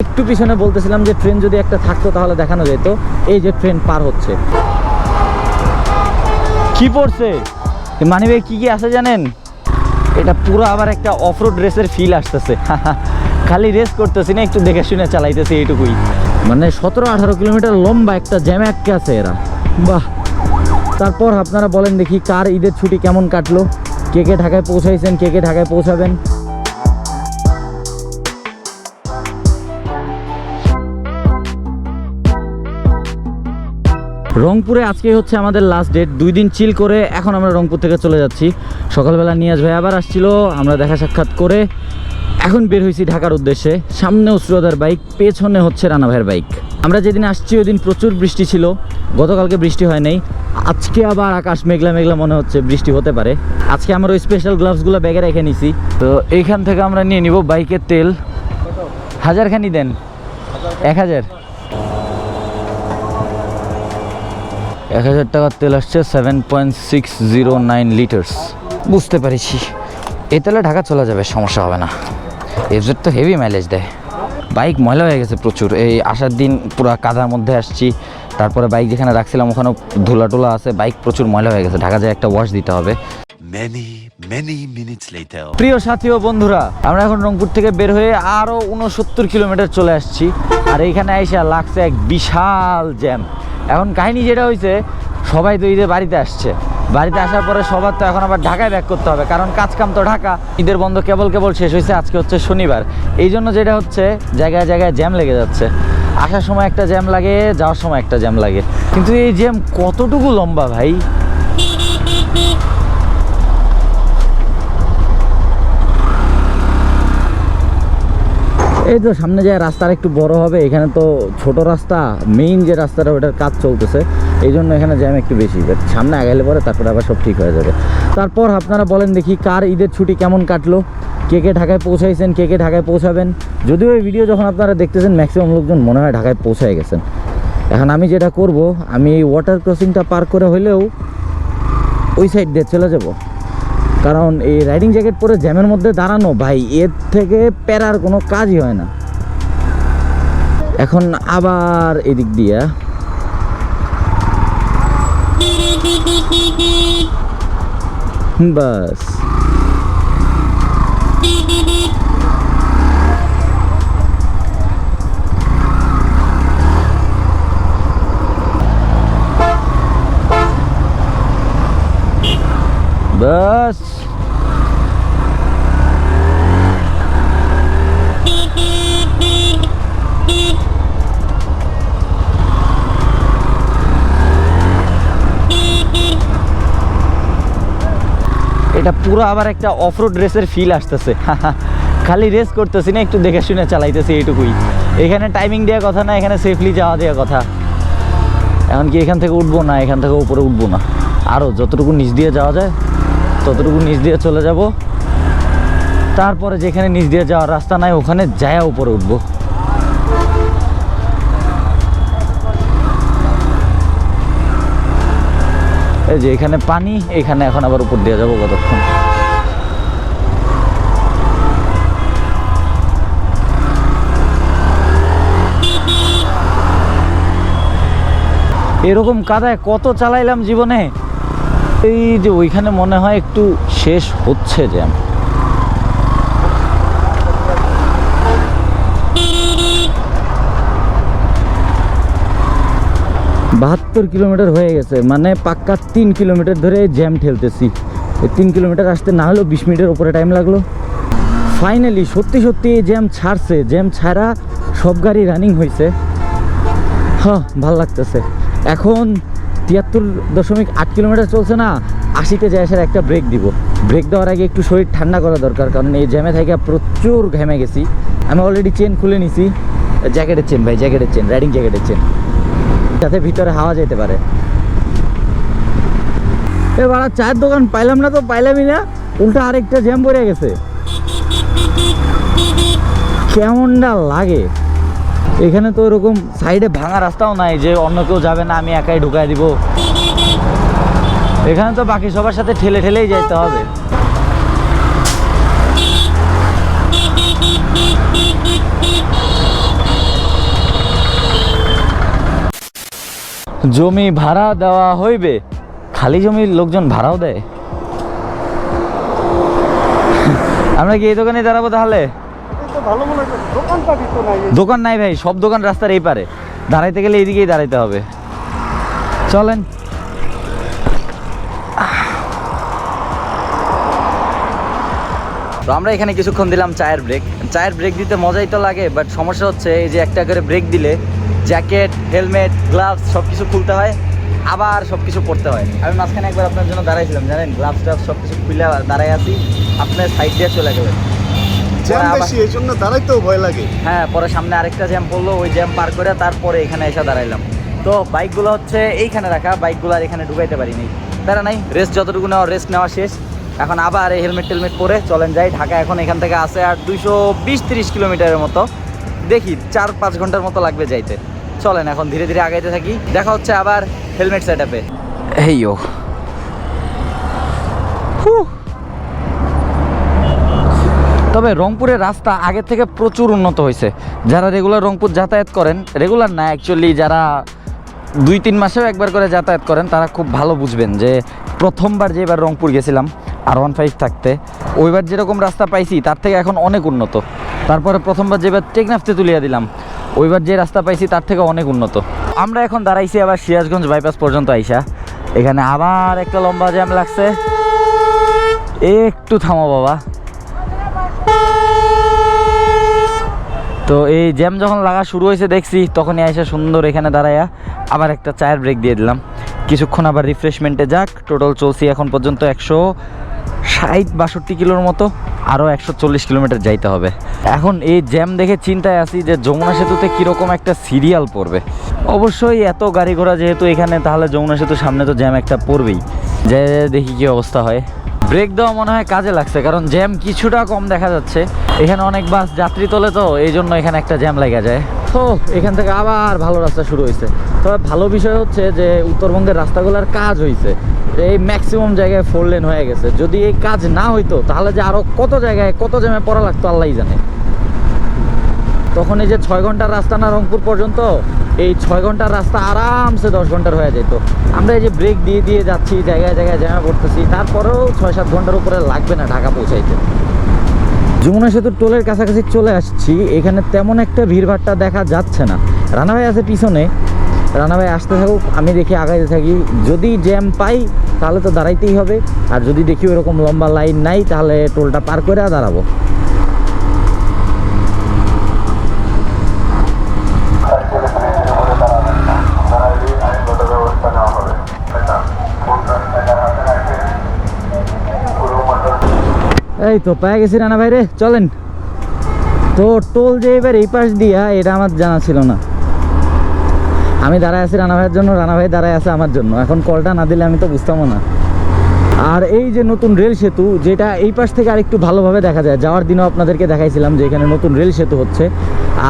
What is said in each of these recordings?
একটু পিছনে বলতেছিলাম যে ট্রেন যদি একটা থাকতো তাহলে দেখানো যেত। এই যে ট্রেন পার হচ্ছে। কি পড়ছে? মানিবে কি কি আছে জানেন? এটা পুরো আবার একটা অফরোড রেসের ফিল আসতেছে। খালি রেস করতেছি না, একটু দেখে শুনে চালাইতেছি এইটুকুই। মানে সতেরো, আঠারো কিলোমিটার লম্বা একটা জ্যামে আটকে আছে এরা। বাহ! তারপর আপনারা বলেন দেখি কার ঈদের ছুটি কেমন কাটলো? কে কে ঢাকায় পৌঁছাইছেন, কে কে ঢাকায় পৌঁছাবেন? রংপুরে আজকে হচ্ছে আমাদের লাস্ট ডেট দুই দিন চিল করে এখন আমরা রংপুর থেকে চলে যাচ্ছি। সকালবেলা নিয়াজ ভাই আবার আসছিল, আমরা দেখা সাক্ষাৎ করে এখন বের হয়েছি ঢাকার উদ্দেশ্যে। সামনে উসরোদার বাইক পেছনে হচ্ছে রানা ভাইয়ের বাইক আমরা যেদিন আসছি ওই দিন প্রচুর বৃষ্টি ছিল, গতকালকে বৃষ্টি হয় নাই। আজকে আবার আকাশ মেঘলা মেঘলা মনে হচ্ছে বৃষ্টি হতে পারে। আজকে আমরা ওই স্পেশাল গ্লাভসগুলো ব্যাগে রেখে নিছি। তো এইখান থেকে আমরা নিয়ে নিব বাইকের তেল। হাজারখানি দেন। এক হাজার। এক হাজার টাকার তেল আসছে seven point six zero nine litres বুঝতে পেরেছি। এই তেলে ঢাকা চলে যাবে সমস্যা হবে না। এফজেড তো হেভি মাইলেজ দেয়। বাইক ময়লা হয়ে গেছে প্রচুর। এই আসার দিন পুরো কাদার মধ্যে আসছি। তারপরে বাইক যেখানে রাখছিলাম ওখানেও ধুলা টোলা আছে। বাইক প্রচুর ময়লা হয়ে গেছে। ঢাকা যায় একটা ওয়াশ দিতে হবে। Many, many minutes later. প্রিয় সাথী ও বন্ধুরা আমরা এখন রংপুর থেকে বের হয়ে আরও উনসত্তর কিলোমিটার চলে আসছি। আর এইখানে এসে লাগছে এক বিশাল জ্যাম এখন কাহিনী যেটা হয়েছে সবাই তো ঈদে বাড়িতে আসছে। বাড়িতে আসার পরে সবার তো এখন আবার ঢাকায় ব্যাক করতে হবে, কারণ কাজ কাম তো ঢাকা। ঈদের বন্ধ কেবল কেবল শেষ হয়েছে আজকে হচ্ছে শনিবার। এই জন্য যেটা হচ্ছে, জায়গায় জায়গায় জ্যাম লেগে যাচ্ছে। আসার সময় একটা জ্যাম লাগে, যাওয়ার সময় একটা জ্যাম লাগে। কিন্তু এই জ্যাম কতটুকু লম্বা ভাই? এই তো সামনে যায় রাস্তার একটু বড় হবে, এখানে তো ছোট রাস্তা মেইন যে রাস্তাটা, ওটার কাজ চলতেছে। এই জন্য এখানে জ্যাম একটু বেশি। সামনে আগাইলে পরে তারপরে আবার সব ঠিক হয়ে যাবে। তারপর আপনারা বলেন দেখি কার ঈদের ছুটি কেমন কাটলো? কে কে ঢাকায় পৌঁছাইছেন, কে কে ঢাকায় পৌঁছাবেন? যদিও এই ভিডিও যখন আপনারা দেখতেছেন ম্যাক্সিমাম লোকজন মনে হয় ঢাকায় পৌঁছায় গেছেন। এখন আমি যেটা করব, আমি এই ওয়াটার ক্রসিংটা পার করে হলেও ওই সাইড দিয়ে চলে যাব। কারণ এই রাইডিং জ্যাকেট পরে জ্যামের মধ্যে দাঁড়ানো, ভাই, এর থেকে প্যারার কোনো কাজই হয় না। এখন আবার এদিক দিয়ে। বাস। বাস। এটা পুরো আবার একটা অফরোড রেসের ফিল আসতেছে। খালি রেস করতেছি না, একটু দেখে শুনে চালাইতেছি এইটুকুই। এখানে টাইমিং দেওয়ার কথা না, এখানে সেফলি যাওয়া দেওয়ার কথা। এমনকি এখান থেকে উঠবো না, এখান থেকে উপরে উঠবো না। আরও যতটুকু নিচ দিয়ে যাওয়া যায়, ততটুকু নিচ দিয়ে চলে যাব। তারপরে যেখানে নিচ দিয়ে যাওয়ার রাস্তা নাই, ওখানে যায় উপরে উঠবো। এই যে এখানে পানি, এখানে এখন আবার উপর দিয়ে যাব কতক্ষণ। এরকম কাদায় কত চালাইলাম জীবনে? এই যে ওইখানে মনে হয় একটু শেষ হচ্ছে জ্যাম। বাহাত্তর কিলোমিটার হয়ে গেছে মানে পাক্কা তিন কিলোমিটার ধরে জ্যাম ঠেলতেছি। তিন কিলোমিটার আসতে না হলেও বিশ মিনিটের উপরে টাইম লাগল। ফাইনালি সত্যি সত্যি এই জ্যাম ছাড়ছে, জ্যাম ছাড়া সব গাড়ি রানিং হয়েছে হ্যাঁ ভালো লাগতেছে। এখন তিয়াত্তর দশমিক আট কিলোমিটার চলছে না, আশিতে যায় আসার একটা ব্রেক দিব। ব্রেক দেওয়ার আগে একটু শরীর ঠান্ডা করা দরকার, কারণ এই জ্যামে থেকে প্রচুর ঘেমে গেছি। আমি অলরেডি চেন খুলে নিছি। জ্যাকেটের চেন ভাই জ্যাকেটের চেন রাইডিং জ্যাকেটের চেন যাতে ভিতরে হাওয়া যেতে পারে। এবার চায়ের দোকান পাইলাম না তো, পাইলামই না। উল্টা আরেকটা জ্যাম পড়ে গেছে। কেমনটা লাগে? এখানে তো ওরকম সাইডে ভাঙা রাস্তাও নাই যে অন্য কেউ যাবে না, আমি একাই ঢুকাই দিব। এখানে তো বাকি সবার সাথে ঠেলে ঠেলেই যেতে হবে। জমি ভাড়া দেওয়া হইবে? খালি জমির লোকজন ভাড়াও দেয়? আমরা কি এই দোকানে দাঁড়াবো তাহলে? দোকান নাই ভাই, সব দোকান রাস্তার এই পারে। দাঁড়াইতে গেলে এইদিকেই দাঁড়াইতে হবে। চলেন। তো আমরা এখানে কিছুক্ষণ দিলাম চায়ের ব্রেক চায়ের ব্রেক দিতে মজাই তো লাগে বাট সমস্যা হচ্ছে এই যে একটা করে ব্রেক দিলে জ্যাকেট হেলমেট গ্লাভস সব কিছু খুলতে হয় আবার সব কিছু পড়তে হয়। আমি মাঝখানে একবার আপনার জন্য দাঁড়াইছিলাম জানেন? গ্লাভস টাভস সব কিছু খুলে দাঁড়াই আছি আপনার সাইড দিয়ে চলে গেলেন। এই জন্য দাঁড়াইতেও ভয় লাগে। হ্যাঁ পরে সামনে আরেকটা জ্যাম পড়ল ওই জ্যাম পার করে তারপরে এখানে এসে দাঁড়াইলাম। তো বাইকগুলো হচ্ছে এইখানে রাখা বাইকগুলো আর এখানে ঢুকাইতে পারিনি। তারা নাই রেস্ট যতটুকু নেওয়া রেস্ট নেওয়া শেষ। এখন আবার এই হেলমেট টেলমেট পরে চলেন যাই। ঢাকা এখন এখান থেকে আসে আর দুইশো বিশ তিরিশ কিলোমিটারের মতো। দেখি চার পাঁচ ঘণ্টার মতো লাগবে যাইতে। চলেন এখন ধীরে ধীরে আগাইতে থাকি। দেখা হচ্ছে আবার হেলমেট সেট আপে হেইও তবে রংপুরের রাস্তা আগের থেকে প্রচুর উন্নত হয়েছে। যারা রেগুলার রংপুর যাতায়াত করেন রেগুলার না অ্যাকচুয়ালি যারা দুই তিন মাসেও একবার করে যাতায়াত করেন, তারা খুব ভালো বুঝবেন যে প্রথমবার যে এবার রংপুর গেছিলাম আর ওয়ান ফাইভ থাকতে। ওইবার যেরকম রাস্তা পাইছি, তার থেকে এখন অনেক উন্নত। তারপরে প্রথমবার যেবার টেকনাফতে তুলিয়া দিলাম, ওইবার যে রাস্তা পাইছি, তার থেকে অনেক উন্নত। আমরা এখন দাঁড়াইছি আবার সিরাজগঞ্জ বাইপাস পর্যন্ত আইসা। এখানে আবার একটা লম্বা জ্যাম লাগছে। একটু থামো বাবা। তো এই জ্যাম যখন লাগা শুরু হয়েছে, দেখছি, তখনই আইসা সুন্দর এখানে দাঁড়ায়া আবার একটা চায়ের ব্রেক দিয়ে দিলাম। কিছুক্ষণ আবার রিফ্রেশমেন্টে যাক টোটাল চলছি এখন পর্যন্ত একশো ষাট বাষট্টি কিলোর মতো আরও একশো চল্লিশ কিলোমিটার যাইতে হবে। এখন এই জ্যাম দেখে চিন্তায় আছি যে যমুনা সেতুতে কীরকম একটা সিরিয়াল পড়বে। অবশ্যই এত গাড়ি ঘোড়া যেহেতু এখানে, তাহলে যমুনা সেতুর সামনে তো জ্যাম একটা পড়বেই। যে দেখি কি অবস্থা হয়। ব্রেক দেওয়া মনে হয় কাজে লাগছে, কারণ জ্যাম কিছুটা কম দেখা যাচ্ছে। এখানে অনেক বাস যাত্রী তোলে তো এই জন্য এখানে একটা জ্যাম লেগে যায়। তো এখান থেকে আবার ভালো রাস্তা শুরু হয়েছে। তবে ভালো বিষয় হচ্ছে যে উত্তরবঙ্গের রাস্তাগুলোর কাজ হয়েছে। এই ম্যাক্সিমাম জায়গায় ফোর লেন হয়ে গেছে। যদি এই কাজ না হইতো, তাহলে যে আরও কত জায়গায়, কত জ্যামে পড়া লাগতো, আল্লাহই জানে। তখন এই যে ছয় ঘণ্টার রাস্তা না রংপুর পর্যন্ত, এই ছয় ঘণ্টার রাস্তা আরামসে দশ ঘণ্টার হয়ে যেত আমরা এই যে ব্রেক দিয়ে দিয়ে যাচ্ছি, জায়গায় জায়গায় জ্যামে পড়তেছি, তারপরেও ছয় সাত ঘণ্টার উপরে লাগবে না ঢাকা পৌঁছাইতে। যমুনা সেতুর টোলের কাছাকাছি চলে আসছি। এখানে তেমন একটা ভিড়ভাট্টা দেখা যাচ্ছে না। রানাভাই আছে পিছনে। রানাভাই আসতে থাকুক, আমি দেখি আগাইতে থাকি। যদি জ্যাম পাই, তাহলে তো দাঁড়াইতেই হবে। আর যদি দেখি ওরকম লম্বা লাইন নাই, তাহলে টোলটা পার করে দাঁড়াবো। এই তো পেয়ে গেছি রানা ভাই রে চলেন। তো টোল যে এবার এই পাশ দিয়া, এটা আমার জানা ছিল না। আমি দাঁড়ায় আছি রানা ভাইয়ের জন্য, রানা ভাই দাঁড়ায় আছে আমার জন্য। এখন কলটা না দিলে আমি তো বুঝতামও না। আর এই যে নতুন রেল সেতু, যেটা এই পাশ থেকে আরেকটু ভালোভাবে দেখা যায়। যাওয়ার দিনও আপনাদেরকে দেখাইছিলাম যে এখানে নতুন রেল সেতু হচ্ছে।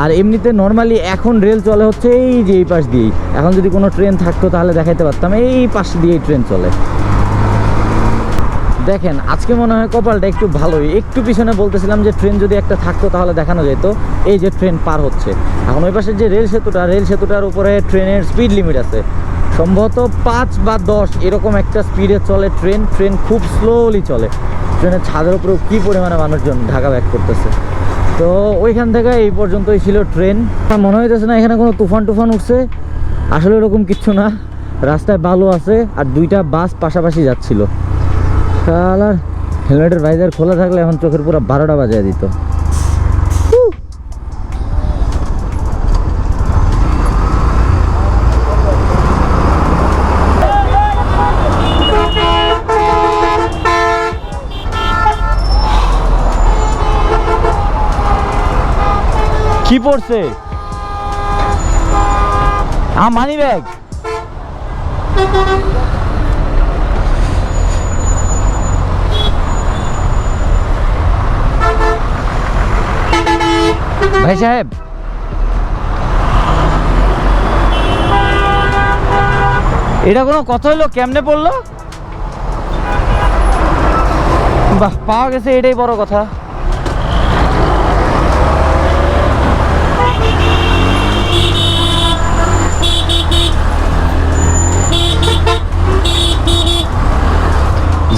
আর এমনিতে নর্মালি এখন রেল চলে হচ্ছে এই যে এই পাশ দিয়েই। এখন যদি কোনো ট্রেন থাকতো তাহলে দেখাইতে পারতাম, এই পাশ দিয়েই ট্রেন চলে। দেখেন, আজকে মনে হয় কপালটা একটু ভালোই। একটু পিছনে বলতেছিলাম যে ট্রেন যদি একটা থাকতো তাহলে দেখানো যেত। এই যে ট্রেন পার হচ্ছে। এখন ওই পাশে যে রেল সেতুটা, রেল সেতুটার উপরে ট্রেনের স্পিড লিমিট আছে। সম্ভবত পাঁচ বা দশ এরকম একটা স্পিডে চলে ট্রেন ট্রেন খুব স্লোলি চলে। ট্রেনের ছাদের উপরে কী পরিমাণে মানুষজন ঢাকা ব্যাক করতেছে। তো ওইখান থেকে এই পর্যন্তই ছিল ট্রেন মনে হইতেছে না এখানে কোনো তুফান টুফান উঠছে। আসলে এরকম কিচ্ছু না। রাস্তায় বালু আছে আর দুইটা বাস পাশাপাশি যাচ্ছিল। শালার হেলমেটের ভাইজার খোলা থাকলে এখন চোখের পুরো বারোটা বাজিয়ে দিত। কি পড়ছে? আ মানি ব্যাগ ভাই সাহেব। এটা কোনো কথা হলো কেমনে পড়ল? বাহ পাওয়া গেছে এটাই বড় কথা।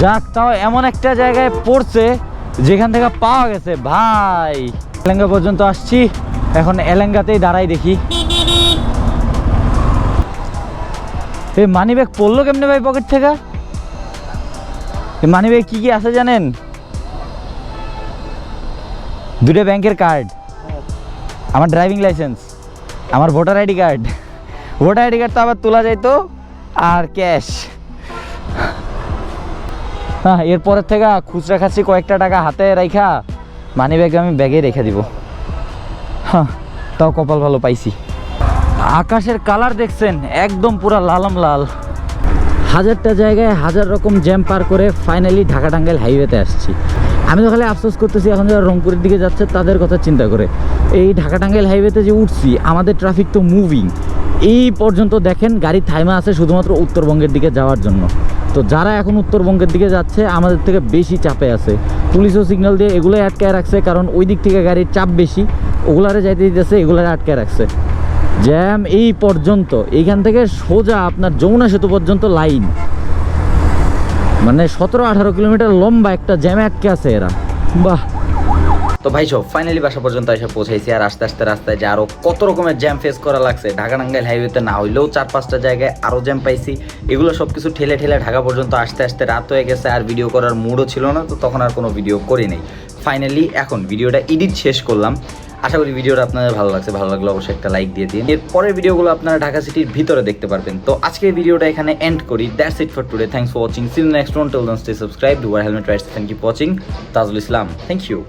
যাক তাও এমন একটা জায়গায় পড়ছে যেখান থেকে পাওয়া গেছে। ভাই। এলেঙ্গা পর্যন্ত আসছি। এখন এলেঙ্গাতেই দাঁড়াই দেখি। এই মানি ব্যাগ পড়ল কেমনে ভাই পকেট থেকে? এই মানি ব্যাগ কী কী আছে জানেন? দুটো ব্যাংকের কার্ড, আমার ড্রাইভিং লাইসেন্স, আমার voter ID card. Voter ID card তো আবার তোলা যাইতো আর ক্যাশ। হ্যাঁ এরপরের থেকে খুচরা খাচ্ছি কয়েকটা টাকা হাতে রাইখা। মানি ব্যাগে আমি ব্যাগে রেখে দিব। হ্যাঁ তাও কপাল ভালো পাইছি। আকাশের কালার দেখছেন, একদম পুরা লালম লাল। হাজারটা জায়গায় হাজার রকম জ্যাম পার করে ফাইনালি ঢাকা টাঙ্গাইল হাইওয়েতে আসছি। আমি তো খালি আফসোস করতেছি, এখন যারা রংপুরের দিকে যাচ্ছে, তাদের কথা চিন্তা করে। এই ঢাকা টাঙ্গাইল হাইওয়েতে যে উঠছি, আমাদের ট্রাফিক তো মুভিং এই পর্যন্ত দেখেন, গাড়ি থাইমা আছে শুধুমাত্র উত্তরবঙ্গের দিকে যাওয়ার জন্য। তো যারা এখন উত্তরবঙ্গের দিকে যাচ্ছে, আমাদের থেকে বেশি চাপে আছে। পুলিশও সিগন্যাল দিয়ে এগুলো আটকায় রাখছে, কারণ ওই দিক থেকে গাড়ির চাপ বেশি। ওগুলারে যাইতে দিতেছে, এগুলারে আটকায় রাখছে। জ্যাম এই পর্যন্ত। এইখান থেকে সোজা আপনার যমুনা সেতু পর্যন্ত লাইন। মানে সতেরো আঠারো কিলোমিটার লম্বা একটা জ্যামে আটকে আছে এরা। বাহ! তো ভাই, সব ফাইনালি বাসা পর্যন্ত এসে পৌঁছাইছি আর আস্তে আস্তে রাস্তায় যে আরও কত রকমের জ্যাম ফেস করা লাগছে। ঢাকা নাঙ্গাইল হাইওয়েতে না হইলেও চার পাঁচটা জায়গায় আরও জ্যাম পাইছি। এগুলো সব কিছু ঠেলে ঠেলে ঢাকা পর্যন্ত আসতে আসতে রাত হয়ে গেছে আর ভিডিও করার মুডও ছিল না, তো তখন আর কোনো ভিডিও করি নাই। ফাইনালি এখন ভিডিওটা এডিট শেষ করলাম। আশা করি ভিডিওটা আপনাদের ভালো লাগছে। ভালো লাগলে অবশ্যই একটা লাইক দিয়ে দিন। এর পরের ভিডিওগুলো আপনারা ঢাকা সিটির ভিতরে দেখতে পারবেন। তো আজকের ভিডিওটা এখানে এন্ড করি। That's it for today thanks for watching see next one till then stay subscribe do wear helmet rights thank you watching Tajul Islam thank you